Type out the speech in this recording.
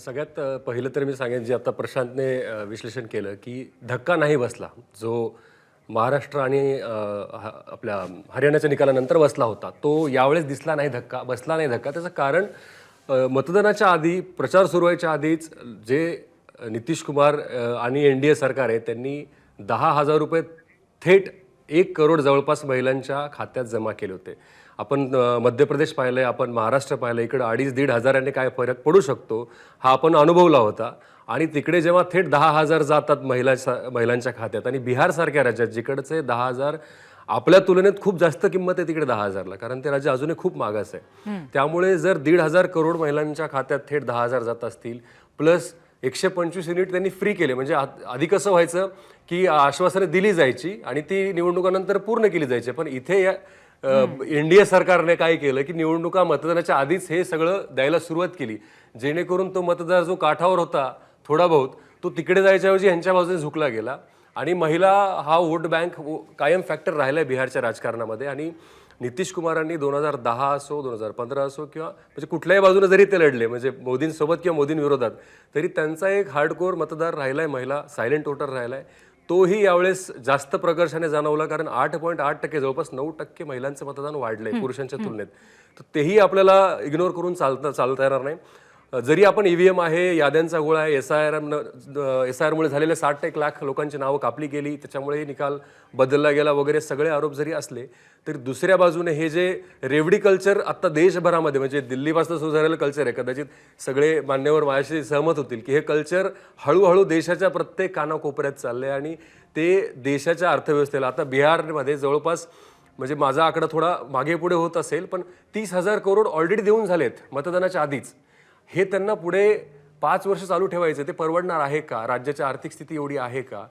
सगळ्यात पहिलं तर मी सांगेन जे आता प्रशांतने विश्लेषण केलं की धक्का नाही बसला. जो महाराष्ट्र आणि आपल्या हरियाणाच्या निकालानंतर बसला होता तो यावेळेस दिसला नाही धक्का बसला नाही धक्का. त्याचं कारण मतदानाच्या आधी प्रचार सुरू व्हायच्या आधीच जे नितीश कुमार आणि एन डी ए सरकार आहे त्यांनी दहा हजार रुपये थेट एक करोड जवळपास महिलांच्या खात्यात जमा केले होते. आपण मध्य प्रदेश पाहिलंय आपण महाराष्ट्र पाहिलं इकडं अडीच दीड हजाराने काय फरक पडू शकतो हा आपण अनुभवला होता. आणि तिकडे जेव्हा थेट दहा हजार जातात महिला महिलांच्या खात्यात आणि बिहारसारख्या राज्यात जिकडचे दहा हजार आपल्या तुलनेत खूप जास्त किंमत आहे तिकडे दहा हजारला कारण ते राज्य अजूनही खूप मागास आहे. त्यामुळे जर दीड हजार करोड महिलांच्या खात्यात थेट दहा हजार जात असतील प्लस एकशे पंचवीस युनिट त्यांनी फ्री केले. म्हणजे आत- आधी कसं व्हायचं की आश्वासने दिली जायची आणि ती निवडणुकानंतर पूर्ण केली जायची. पण इथे या एनडीए सरकारने काय केलं की निवडणुका मतदानाच्या आधीच हे सगळं द्यायला सुरुवात केली. जेणेकरून तो मतदार जो काठावर होता थोडा बहुत तो तिकडे जायच्याऐवजी ह्यांच्या बाजूने झुकला गेला. आणि महिला हा वोट बँक कायम फॅक्टर राहिला आहे बिहारच्या राजकारणामध्ये. आणि नितीश कुमारांनी दोन हजार दहा असो दोन हजार पंधरा असो किंवा म्हणजे कुठल्याही बाजूने जरी ते लढले म्हणजे मोदींसोबत किंवा मोदींविरोधात तरी त्यांचा एक हार्डकोर मतदार राहिलाय महिला सायलेंट वोटर राहिलाय. तोही यावेळेस जास्त प्रकर्षाने जाणवला कारण आठ पॉईंट आठ टक्के जवळपास नऊ टक्के महिलांचं मतदान वाढलंय पुरुषांच्या तुलनेत. तर तेही आपल्याला इग्नोर करून चालता चालता येणार नाही. जरी आपण ई व्ही एम आहे याद्यांचा गोळा आहे S I R S I आरमुळे झालेले साठ एक लाख लोकांची नावं कापली गेली त्याच्यामुळे निकाल बदलला गेला वगैरे सगळे आरोप जरी असले तरी दुसऱ्या बाजूने हे जे रेवडी कल्चर आत्ता देशभरामध्ये म्हणजे दिल्लीपासून सुरू झालेलं कल्चर आहे कदाचित सगळे मान्यवर माझ्याशी सहमत होतील की हे कल्चर हळूहळू देशाच्या प्रत्येक कानाकोपऱ्यात चाललं आहे आणि ते देशाच्या अर्थव्यवस्थेला आता बिहारमध्ये जवळपास म्हणजे माझा आकडा थोडा मागे पुढे होत असेल पण तीस हजार करोड ऑलरेडी देऊन झालेत मतदानाच्या आधीच. हे त्यांना पुढे पाच वर्ष चालू ठेवायचं ते परवडणार आहे का? राज्याची आर्थिक स्थिती एवढी आहे का?